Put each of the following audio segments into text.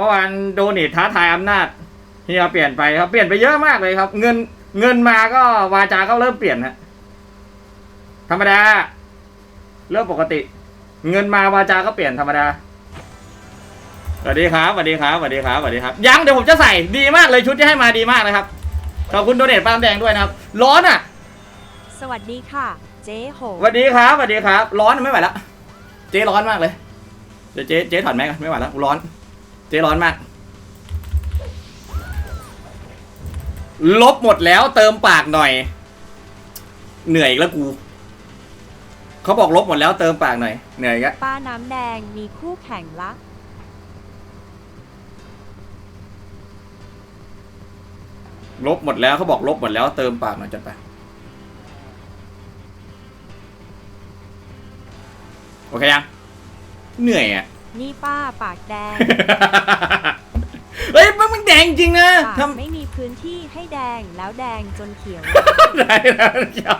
มื่อวานโดเนทท้าทายอำนาจเฮียเปลี่ยนไปครับ เปลี่ยนไปเยอะมากเลยครับ เงินเงินมาก็วาจาก็เริ่มเปลี่ยนฮะธรรมดา เรื่องปกติ เงินมาวาจาก็เปลี่ยนธรรมดาสวัสดีครับสวัสดีครับสวัสดีครับสวัสดีครับ ยังเดี๋ยวผมจะใส่ดีมากเลยชุดที่ให้มาดีมากนะครับขอบคุณโดเนทปาล์มแดงด้วยนะครับ ร้อนอะ สวัสดีค่ะ เจ๊หงสวัสดีครับสวัสดีครับ ร้อนไม่ไหวแล้วเจ๊ร้อนมากเลย เดี๋ยวเจ๊เจ๊ถอดแมสก่อนไม่ไหวแล้วร้อน เจ๊ร้อนมาก ลบหมดแล้วเติมปากหน่อย เหนื่อยอีกแล้วกู เขาบอกลบหมดแล้วเติมปากหน่อย เหนื่อยอีกแล้วป้าน้ำแดงมีคู่แข่งละ ลบหมดแล้วเขาบอกลบหมดแล้วเติมปากหน่อยจัดไป โอเคยัง เหนื่อยอะ นี่ป้าปากแดง เฮ้ยมันมันแดงจริงนะปากทำไม่มีพื้นที่ให้แดงแล้วแดงจนเขียวได้แล้วเดี๋ยว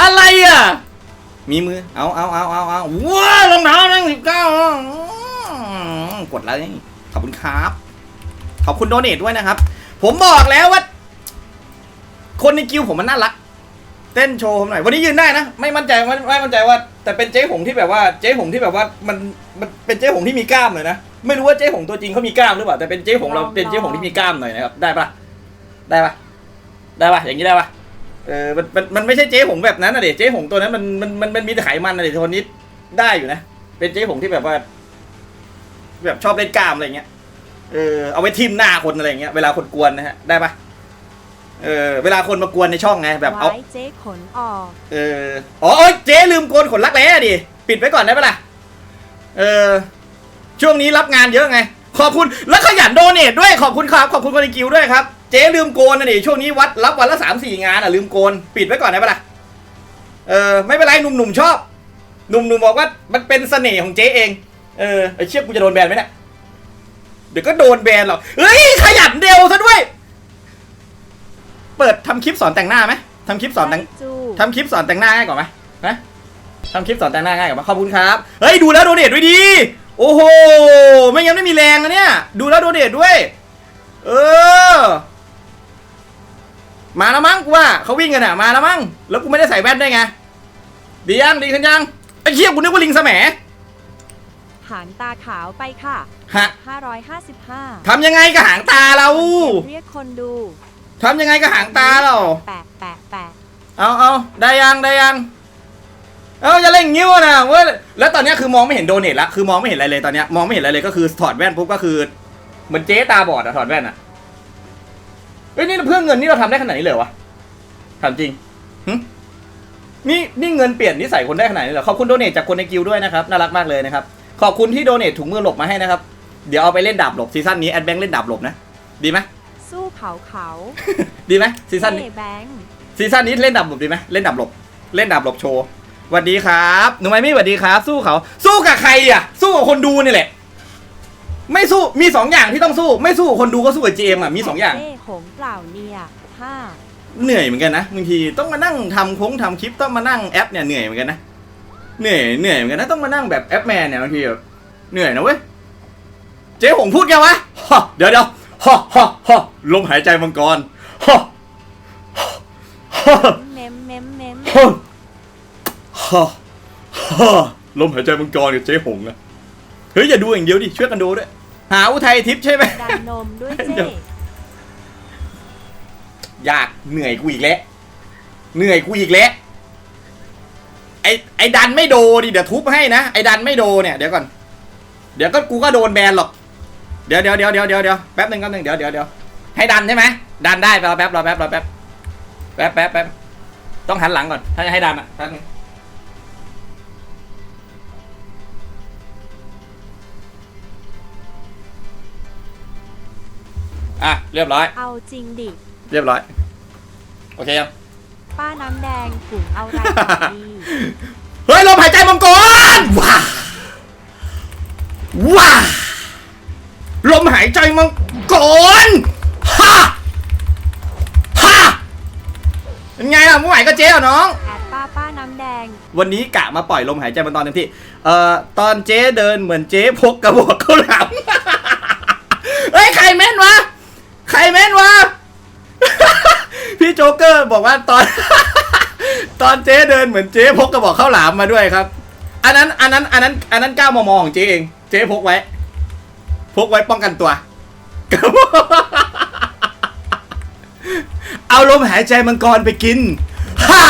อะไรอะ มีมือ เอาเอาเอาเอาเอาว้ารองเท้านั่งสิบเก้ากดไลค์ขอบคุณครับ ขอบคุณโดเนทด้วยนะครับ ผมบอกแล้วว่า คนในกิวผมมันน่ารัก เต้นโชว์ผมหน่อยวันนี้ยืนได้นะ ไม่มั่นใจไม่ไม่มั่นใจว่า แต่เป็นเจ๊หงที่แบบว่าเจ๊หงที่แบบว่ามันมันเป็นเจ๊หงที่มีกล้ามเลยนะไม่รู้ว่าเจ๊หงตัวจริงเขามีกล้ามหรือเปล่าแต่เป็นเจ๊หงเราเป็นเจ๊หงที่มีกล้ามหน่อยนะครับได้ปะได้ปะได้ปะอย่างนี้ได้ปะเออมันมันมันไม่ใช่เจ๊หงแบบนั้นนะเด็เจ๊หงตัวนั้นมันมันมันมันมีแต่ไขมันนะเด็คนนี้ได้อยู่นะเป็นเจ๊หงที่แบบว่า แบบชอบเล่นกล้ามอะไรเงี้ยเออเอาไว้ทิมหน้าคนอะไรเงี้ยเวลาคนกวนนะฮะได้ปะ เออเวลาคนมากวนในช่องไงแบบเอาไว้เจ๊ขนออกเอออ๋อเอ้ยเจ๊ลืมโกนขนรักแร้ดิ ปิดไว้ก่อนได้ปะล่ะเออช่วงนี้รับงานเยอะไง ขอบคุณแล้วขยันโดเนทด้วยขอบคุณครับขอบคุณคนในกิวด้วยครับ เจ๊ลืมโกนนะดิช่วงนี้วัดรับวันละสามสี่งานอะลืมโกน ปิดไว้ก่อนได้ปะล่ะเออไม่เป็นไรหนุ่มๆชอบหนุ่มๆบอกว่ามันเป็นเสน่ห์ของเจ๊เองเออไอเชี่ยกูจะโดนแบนไหมเนี่ยเดี๋ยวก็โดนแบนหรอกเฮ้ยขยันเดียวซะด้วย เปิดทำคลิปสอนแต่งหน้าไหมทำคลิปสอนแต่งไส้จูทำคลิปสอนแต่งหน้าง่ายกว่าไหมนะทำคลิปสอนแต่งหน้าง่ายกว่าไหมขอบคุณครับ เฮ้ยดูแล้วโดเนทด้วยดี โอ้โห ไม่งั้นไม่มีแรงนะเนี่ย ดูแล้วโดเนทด้วย เออ มาแล้วมั้งกูว่าเขาวิ่งกันอะมาแล้วมั้ง แล้วกูไม่ได้ใส่แว่นได้วยไง ดียังดีขึ้นยังไอ้เชี่ยกูนึกว่าลิงแสมหางตาขาวไปค่ะฮะ555ทำยังไงกับหางตาเรา เรียกคนดู ทำยังไงกับหางตาเราแปะแปะแปะเอาเอาได้ยังได้ยัง เอาอย่าเล่นงิ้วนะเว้ยแล้วตอนเนี้ยคือมองไม่เห็นโดเนทละคือมองไม่เห็นอะไรเลยตอนเนี้ยมองไม่เห็นอะไรเลยก็คือถอดแว่นปุ๊บก็คือเหมือนเจ๊ตาบอดอะถอดแว่นอะเอ้ยนี่เพื่อเงินนี่เราทำได้ขนาดนี้เลยเหรอวะถามจริงหึนี่นี่เงินเปลี่ยนนิสัยคนได้ขนาดนี้เหรอขอบคุณโดเนทจากคนในกิลด์ด้วยนะครับน่ารักมากเลยนะครับขอบคุณที่โดเนทถุงมือหลบมาให้นะครับ เดี๋ยวเอาไปเล่นดาบหลบซีซั่นนี้แอดแบงค์เล่นดาบหลบนะ ดีไหมสู้ เขาเขาดีไหมซีซั่นนี้เท่แบงค์ซีซั่นนี้เล่นดับหลบดีไหมเล่นดับหลบ เล่นดับหลบโชว์สวัสดีครับหนูไม่ไม่สวัสดีครับ สู้เขา สู้กับใครอะ สู้กับคนดูนี่แหละ ไม่สู้มีสองอย่างที่ต้องสู้ ไม่สู้กับคนดูก็สู้กับ GM อะมีสองอย่างเจ๊หงเปล่าเนี่ยห้าเหนื่อยเหมือนกันนะบางทีต้องมานั่งทำโค้งทำคลิปต้องมานั่งแอปเนี่ยเหนื่อยเหมือนกันนะเหนื่อยเหนื่อยเหมือนกันนะต้องมานั่งแบบแอปแมนเนี่ยบางทีแบบเหนื่อยนะเว้ยเจ๊หงพูดแกวะฮะเดี๋ยวเดี๋ยว ฮะฮะฮะลมหายใจมังกรฮะฮะเม้มเม้มเม้มฮ่าฮ่าฮ่าลมหายใจมังกรกับเจ๊หงนะเฮ้ยอย่าดูอย่างเดียวดิช่วยกันดูด้วย หาอุทัยทิพย์ใช่ไหมดันนมด้วยเดี๋เจ๊ยวยากเหนื่อยกูอีกแล้วเหนื่อยกูอีกแล้วไอไอดันไม่โดดิเดี๋ยวทุบให้นะไอดันไม่โดเนี่ยเดี๋ยวก่อน เดี๋ยวก็กูก็โดนแบนหรอก เดี๋ยวเดี๋ยวเดี๋ยวเดี๋ยวเดี๋ยวเดี๋ยวแป๊บหนึ่งแป๊บหนึ่งเดี๋ยวเดี๋ยวเดี๋ยวให้ดันใช่ไหมดันได้รอแป๊บรอแป๊บรอแป๊บแป๊บแป๊บแป๊บต้องหันหลังก่อนถ้าจะให้ดันอะแป๊บนึงอะเรียบร้อย เอาจริงดิ เรียบร้อย โอเคยังป้าน้ำแดงถุงเอาไรต่อดี เฮ้ยลมหายใจมังกรว้าว้าลมหายใจมังกรฮ่าฮ่าเป็นไงล่ะเมื่อไหร่ก็เจ๊เหรอน้อง แอดป้าว่าป้าน้ำแดง วันนี้กะมาปล่อยลมหายใจมันตอนเต็มที่ เอ่อ ตอนเจ๊เดินเหมือนเจ๊พกกระบอกข้าวหลาม เฮ้ย ใครแม่นวะ ใครแม่นวะ พี่โจ๊กเกอร์บอกว่าตอน ตอนเจ๊เดินเหมือนเจ๊พกกระบอกข้าวหลามมาด้วยครับ อันนั้น อันนั้น อันนั้น อันนั้นก้ามมของเจ๊เอง เจ๊พกไว้ พกไว้ป้องกันตัว เอาลมหายใจมังกรไปกินฮ่า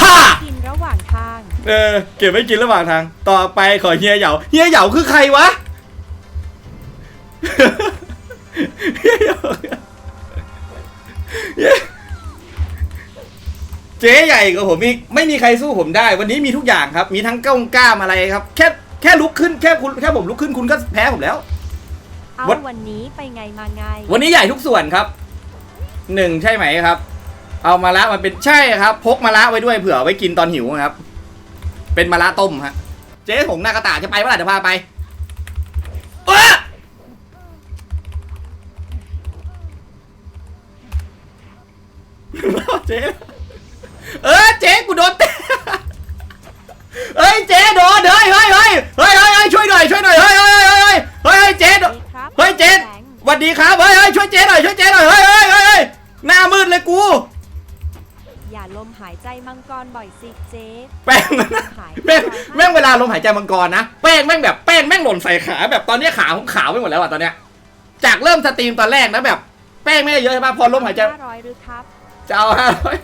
ฮ่ากินระหว่างทาง เออเก็บไว้กินระหว่างทาง ต่อไปขอเฮียเหยาเฮียเหยาคือใครวะเฮียเหยาเฮียเจ๊ใหญ่กว่าผมอีกไม่มีใครสู้ผมได้ วันนี้มีทุกอย่างครับ มีทั้งก้องกล้ามอะไรครับ แค่แค่ลุกขึ้นแค่คุณแค่ผมลุกขึ้นคุณก็แพ้ผมแล้ว เอาวัน วันนี้ไปไงมาไง วันนี้ใหญ่ทุกส่วนครับหนึ่งใช่ไหมครับ เอามาละมันเป็นใช่ครับ พกมาละไว้ด้วยเผื่อไว้กินตอนหิวครับ เป็นมาละต้มฮะ เจ๊หงหน้ากระต่ายจะไปเมื่อไหร่จะพาไปเอ้อเจ๊เออเจ๊กูโดนเตะเฮ้ยเจ๊โดนเฮ้ยเฮ้ยเฮ้ยเฮ้ยเฮ้ยเฮ้ยช่วยหน่อยช่วยหน่อยเฮ้ยเฮ้ยเฮ้ยเฮ้ยเฮ้ยเฮ้ยเจ๊โดน ครับ เฮ้ยเจ๊ แบงค์สวัสดีครับเฮ้ยเฮ้ยช่วยเจ๊หน่อยช่วยเจ๊หน่อยเฮ้ยเฮ้ยเฮ้ยเฮ้ยหน้ามืดเลยกู อย่าลมหายใจมังกรบ่อยสิเจ๊แป้งแม่งแม่งเวลาลมหายใจมังกรนะแป้งแม่งแบบแป้งแม่งหล่นใส่ขาแบบตอนเนี้ยขาผมขาวไปหมดแล้วอะตอนเนี้ยจากเริ่มสตรีมตอนแรกนะแบบแป้งไม่ได้เยอะใช่ปะพอลมหายใจ ห้าร้อยหรือครับ จะเอาห้าร้อย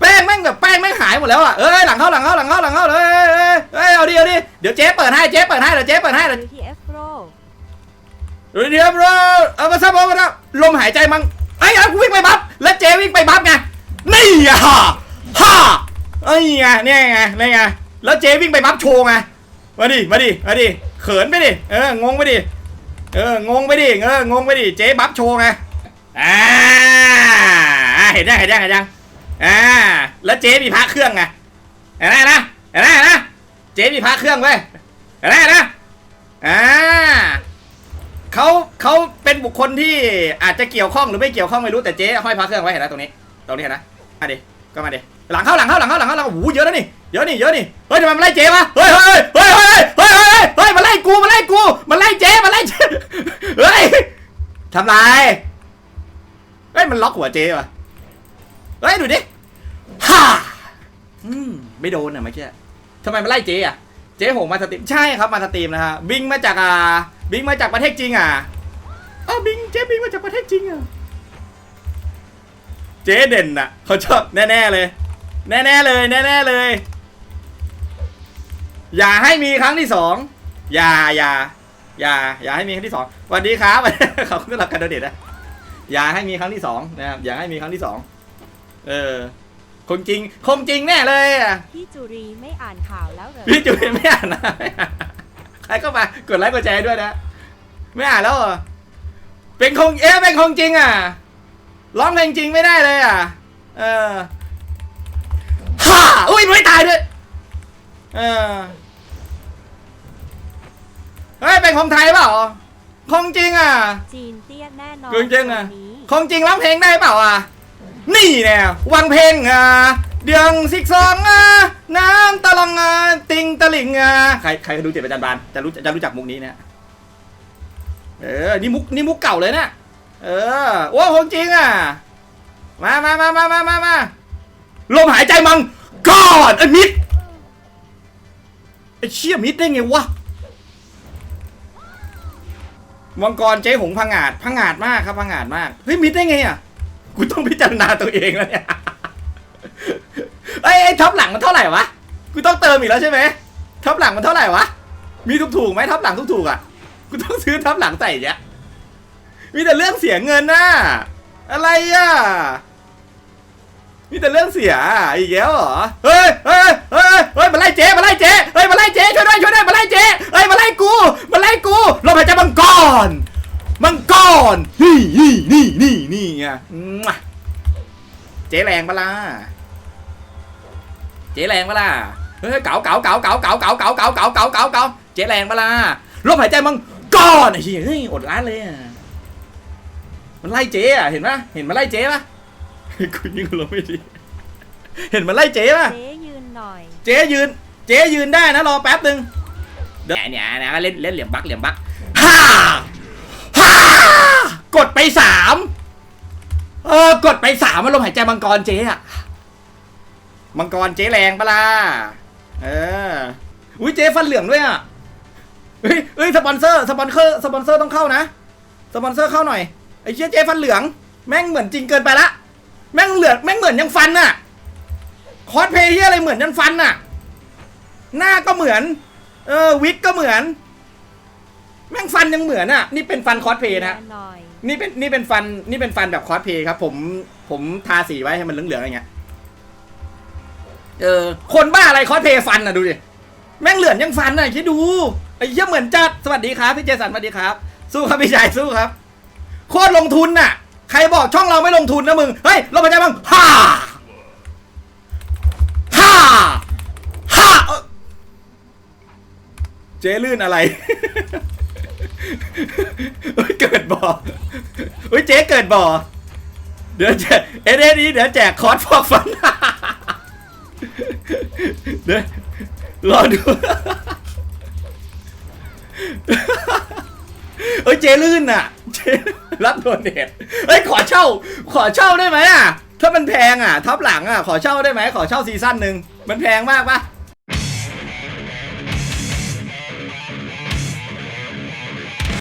แป้งแม่งแบบแป้งแม่งหายหมดแล้วอะเอ้ยหลังเข้าหลังเข้าหลังเข้าหลังเข้าเลยเอ้ยเอ้ยเอ้ยเอาดิเอาดิเดี๋ยวเจ๊เปิดให้เจ๊เปิดให้เดี๋ยวเจ๊เปิดให้เดี๋ยวหรือที่เอฟโรเดี๋ยวเดี๋ยเดี๋ยวเอามาซับเอามาซับลมหายใจมังไอ้เอากูวิ่งไปบัฟแล้วเจวิ่งไปบัฟไงนี่อะฮ่าฮ่าไอ้ไงเนี่ยไงนี่ไงแล้วเจวิ่งไปบัฟโชว์ไงมาดิมาดิมาดิเขินไปดิเอองงไปดิเอองงไปดิเอองงไปดิเจ๊บัฟโชว์ไงอ่าเห็นยังเห็นยังเห็นยังอ่าแล้วเจ๊มีพระเครื่องไงเห็นไหมนะเห็นไหมนไหมเจ๊มีพระเครื่องเว้เห็นไหมนะอ่า เขาเขาเป็นบุคคลที่อาจจะเกี่ยวข้องหรือไม่เกี่ยวข้องไม่รู้แต่เจ๊ห้อยพระเครื่องไว้เห็นไหมตรงนี้ตรงนี้เห็นนะมาดิก็มาดิหลังเข้าหลังเข้าหลังเข้าหลังเข้าหลังเข้าโอ้โหเยอะแล้วนี่เยอะนี่เยอะนี่เฮ้ยทำไมมันไล่เจ๊วะเฮ้ยเฮ้ยเฮ้ยเฮ้ยเฮ้ยเฮ้ยเฮ้ยมันไล่กูมันไล่กูมันไล่เจ๊มันไล่เจ๊เฮ้ยทำไรเฮ้ยมันล็อกหัวเจ๊วะเฮ้ยดูดิฮ่าอืมไม่โดนอะเมื่อกี้ทำไมมันไล่เจ๊อะเจ๊หงมาสตรีมใช่ครับมาสตรีมนะฮะบิงมาจากอ่า บิงมาจากประเทศจริงอะอ้าวบิงเจ๊บิงมาจากประเทศจริงอะเจ๊เด่นอะเขาชอบแน่ๆเลย แน่ๆเลยแน่ๆเลย อย่าให้มีครั้งที่สองอย่าอย่าอย่าอย่าให้มีครั้งที่สองสวัสดีครับขอบคุณสำหรับการโดเนทนะอย่าให้มีครั้งที่สองนะครับอย่าให้มีครั้งที่สองเออคงจริงคงจริงแน่เลยอะพี่จุรีไม่อ่านข่าวแล้วเหรอพี่จุยไม่อ่านนะไม่อ่าน ใครก็มากดไลค์กดแชร์ด้วยนะ ไม่อ่านแล้วเหรอเป็นคงเอ๊ะเป็นคงจริงอะร้องเพลงจริงไม่ได้เลยอะ เออฮ่าอุ้ยไม่ตายด้วย เออเฮ้ยเป็นของไทยเปล่าคงจริงอะจีนเตี้ยแน่นอนจริงๆอะวันนี้คงจริงร้องเพลงได้เปล่าอะ นี่แน่วังเพลงอะเดืองสิกซองอะน้ำตะลองอะติงตะลิงอะใครใครดูเจ็ดประจันบานจะรู้จะรู้จักมุกนี้เนะเออนี่มุกนี่มุกเก่าเลยนะเออโอ้คงจริงอะมามามามามามามาลมหายใจมังกอนไอ้มิดไอ้เชี่ยมิดได้ไงวะมังกรเจ๊หงพังงาดพังงาดมากครับพังงาดมากเฮ้ยมิดได้ไงอะ กูต้องพิจารณาตัวเองแล้วเนี่ยเอ้ไอ้ท็อปหลังมันเท่าไหร่วะ กูต้องเติมอีกแล้วใช่ไหมท็อปหลังมันเท่าไหร่วะ มีถูกถูกไหมท็อปหลังถูกถูกอะ กูต้องซื้อท็อปหลังใส่อีกอะมีแต่เรื่องเสียเงินน่ะ อะไรอะ มีแต่เรื่องเสียอีกแล้วเหรอ เฮ้ยเฮ้ยเฮ้ยเฮ้ยมาไล่เจ๊มาไล่เจ๊เฮ้ยมาไล่เจ๊ช่วยด้วยช่วยด้วยมาไล่เจ๊เฮ้ยมาไล่กูมาไล่กูลมหายใจมังกร มังกรนี่นี่นี่นี่นี่ไงเจ๊แรงปะล่ะเจ๊แรงปะล่ะเฮ้ยเก๋าเก๋าเก๋าเก๋าเก๋าเก๋าเก๋าเก๋าเก๋าเก๋าเก๋าเก๋าเจ๊แรงปะล่ะลมหายใจมังกรไอ้เหี้ยเฮ้ยอดร้านเลยอะมันไล่เจ๊อะเห็นปะเห็นมันไล่เจ๊ปะกูยิงลมไม่ดีเห็นมันไล่เจ๊ป่ะเจ๊ยืนหน่อยเจ๊ยืน เจ๊ยืนได้นะรอแป๊บหนึ่งเดี๋ยวเนี่ยนะเล่นเล่นเหลี่ยมบักเหลี่ยมบักฮ่าฮ่า ไปสามเออกดไปสามมันลมหายใจมังกรเจ๊อะมังกรเจ๊แรงปะล่ะเอออุ้ยเจ๊ฟันเหลืองด้วยอะเฮ้ยเฮ้ยสปอนเซอร์สปอนเซอร์สปอนเซอร์ต้องเข้านะสปอนเซอร์เข้าหน่อยไอ้เชี่ยเจ๊ฟันเหลือง แม่งเหมือนจริงเกินไปละแม่งเหลืองแม่งเหมือนยังฟันน่ะคอสเพลย์ที่อะไรเหมือนยันฟันน่ะ หน้าก็เหมือน เออวิกก็เหมือน แม่งฟันยังเหมือนอะ นี่เป็นฟันคอสเพลย์นะแย่ห นี่เป็นนี่เป็นฟันนี่เป็นฟันแบบคอสเพย์ครับ ผมผมทาสีไว้ให้มันเหลืองๆอย่างเงี้ยเออคนบ้าอะไรคอสเพย์ฟันอะดูดิแม่งเหลือนยังฟันอะคิดดูไอ้เหี้ยเหมือนจัดสวัสดีครับพี่เจสันสวัสดีครับ สู้ครับพี่ชายสู้ครับ โคตรลงทุนน่ะ ใครบอกช่องเราไม่ลงทุนนะมึงเฮ้ยลงมาใจบ้างฮ่าฮ่าฮ่าเอ้อเจ๊ลื่นอะไร เกิดบอเฮ้ยเจ๊เกิดบ่อ เดี๋ยวแจกเอเอ็นี้เดี๋ยวแจกคอร์สฟอกฟัน เดี๋ยวรอดูเฮ้ยเจลื่นอะ เจรับโดนเนทเฮ้ยขอเช่า ขอเช่าได้ไหมอะ ถ้ามันแพงอะ ทับหลังอะ ขอเช่าได้ไหม ขอเช่าซีซั่นหนึ่งมันแพงมากปะ